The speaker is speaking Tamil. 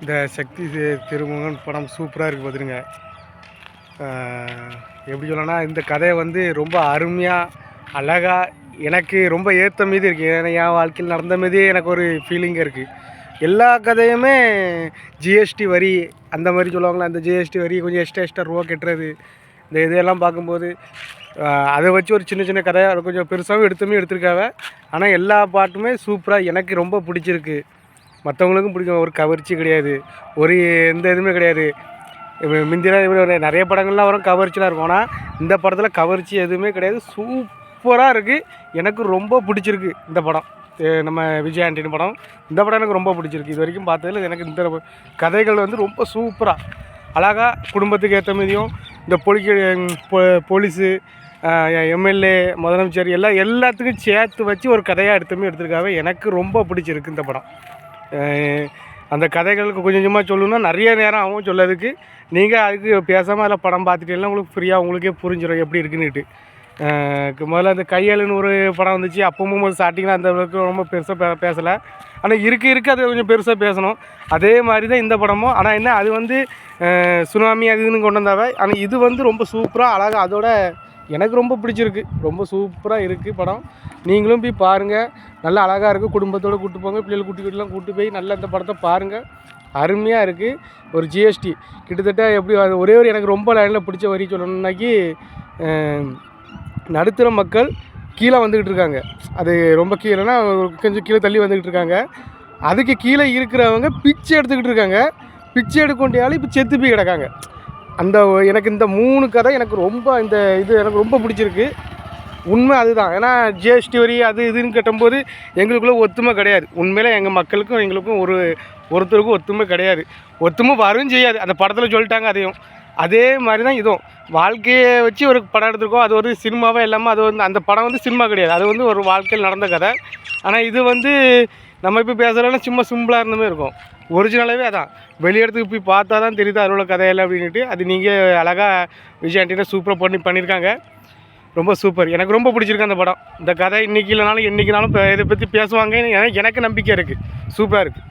இந்த சக்தி திருமுகன் படம் சூப்பராக இருக்குது பார்த்துருங்க எப்படி சொல்லனா இந்த கதையை வந்து ரொம்ப அருமையாக அழகாக எனக்கு ரொம்ப ஏற்ற மீதி இருக்குது ஏன்னா என் வாழ்க்கையில் நடந்த மீதே எனக்கு ஒரு ஃபீலிங் இருக்குது எல்லா கதையுமே ஜிஎஸ்டி வரி அந்த மாதிரி சொல்லுவாங்களே அந்த ஜிஎஸ்டி வரி கொஞ்சம் எக்ஸ்ட்ரா எக்ஸ்ட்ரா ரூபா கட்டுறது இந்த இதையெல்லாம் பார்க்கும்போது அதை வச்சு ஒரு சின்ன சின்ன கதையாக கொஞ்சம் பெருசாகவும் எடுத்துமே எடுத்திருக்காங்க ஆனால் எல்லா பாட்டுமே சூப்பராக எனக்கு ரொம்ப பிடிச்சிருக்கு. மற்றவங்களுக்கும் பிடிக்கும். ஒரு கவர்ச்சி கிடையாது. ஒரு எந்த இதுவுமே கிடையாது. இப்ப முந்திலாம் இப்படி நிறைய படங்கள்லாம் வரும் கவர்ச்சிலாம் இருக்கும். ஆனால் இந்த படத்தில் கவர்ச்சி எதுவுமே கிடையாது. சூப்பராக இருக்குது எனக்கு ரொம்ப பிடிச்சிருக்கு இந்த படம். நம்ம விஜய் ஆண்டின் படம். இந்த படம் எனக்கு ரொம்ப பிடிச்சிருக்கு. இது வரைக்கும் பார்த்ததுல எனக்கு இந்த கதைகள் வந்து ரொம்ப சூப்பராக அழகாக குடும்பத்துக்கு ஏற்ற மாதிரியும் இந்த பொலிக்க போலீஸு எம்எல்ஏ முதலமைச்சர் எல்லாம் எல்லாத்துக்கும் சேர்த்து வச்சு ஒரு கதையாக எடுத்துமே எடுத்திருக்காவே எனக்கு ரொம்ப பிடிச்சிருக்கு இந்த படம். அந்த கதைகளுக்கு கொஞ்சம் கொஞ்சமாக சொல்லணும்னா நிறைய நேரம் ஆகும் சொல்லதுக்கு நீங்கள் அதுக்கு பேசாமல் அதில் படம் பார்த்துட்டீங்கன்னா உங்களுக்கு ஃப்ரீயாக உங்களுக்கே புரிஞ்சிடும் எப்படி இருக்குன்னுட்டு. முதல்ல அந்த கையாளுன்னு ஒரு படம் வந்துச்சு. அப்பவும் ஸ்டார்டிங்கில் அந்த அளவுக்கு ரொம்ப பெருசாக பே பேசலை. ஆனால் இருக்க இருக்க அது கொஞ்சம் பெருசாக பேசணும். அதே மாதிரி தான் இந்த படமும். ஆனால் என்ன அது வந்து சுனாமி அது இதுன்னு கொண்டு வந்தாவே ஆனால் இது வந்து ரொம்ப சூப்பராக அழகாக அதோட எனக்கு ரொம்ப பிடிச்சிருக்கு. ரொம்ப சூப்பராக இருக்குது படம். நீங்களும் போய் பாருங்கள் நல்லா அழகாக இருக்குது குடும்பத்தோடு கூப்பிட்டு போங்க. பிள்ளைகள் குட்டி குட்டிலாம் கூட்டு போய் நல்லா இந்த படத்தை பாருங்கள் அருமையாக இருக்குது ஒரு ஜிஎஸ்டி கிட்டத்தட்ட எப்படி ஒரே ஒரு எனக்கு ரொம்ப லைனில் பிடிச்ச வரி சொல்லணுன்னாக்கி நடுத்தர மக்கள் கீழே வந்துக்கிட்டு இருக்காங்க. அது ரொம்ப கீழேனா கொஞ்சம் கீழே தள்ளி வந்துக்கிட்டு இருக்காங்க. அதுக்கு கீழே இருக்கிறவங்க பிச்சை எடுத்துக்கிட்டு இருக்காங்க. பிச்சை எடுக்கொண்டியாலும் இப்போ செத்து போய் கிடக்காங்க. அந்த எனக்கு இந்த மூணு கதை எனக்கு ரொம்ப இந்த இது எனக்கு ரொம்ப பிடிச்சிருக்கு. உண்மை அதுதான். ஏன்னா ஜிஎஸ்டி வரி அது இதுன்னு கட்டும்போது எங்களுக்குள்ள ஒத்துமை கிடையாது. உண்மையில் எங்கள் மக்களுக்கும் எங்களுக்கும் ஒரு ஒருத்தருக்கும் ஒத்துமை கிடையாது. ஒத்துமை வரும் செய்யாது. அந்த படத்தில் சொல்லிட்டாங்க அதையும். அதே மாதிரி தான் இதுவும். வாழ்க்கையை வச்சு ஒரு படம் எடுத்திருக்கோம். அது ஒரு சினிமாவே இல்லாமல் அது வந்து அந்த படம் வந்து சினிமா கிடையாது. அது வந்து ஒரு வாழ்க்கையில் நடந்த கதை. ஆனால் இது வந்து நம்ம இப்போ பேசுகிறோன்னா சும்மா சிம்பிளாக இருந்தமே இருக்கும். ஒரிஜினலாகவே அதான். வெளியிடத்துக்கு போய் பார்த்தா தான் தெரியுது அதில் உள்ள கதையில அப்படின்ட்டு அது நீங்கள் அழகாக விஜய் ஆண்டினா சூப்பராக பண்ணி பண்ணியிருக்காங்க ரொம்ப சூப்பர். எனக்கு ரொம்ப பிடிச்சிருக்கு அந்த படம். இந்த கதை இன்றைக்கி இல்லைனாலும் என்றைக்கினாலும் இதை பற்றி பேசுவாங்க எனக்கு எனக்கு நம்பிக்கை இருக்குது சூப்பராக இருக்குது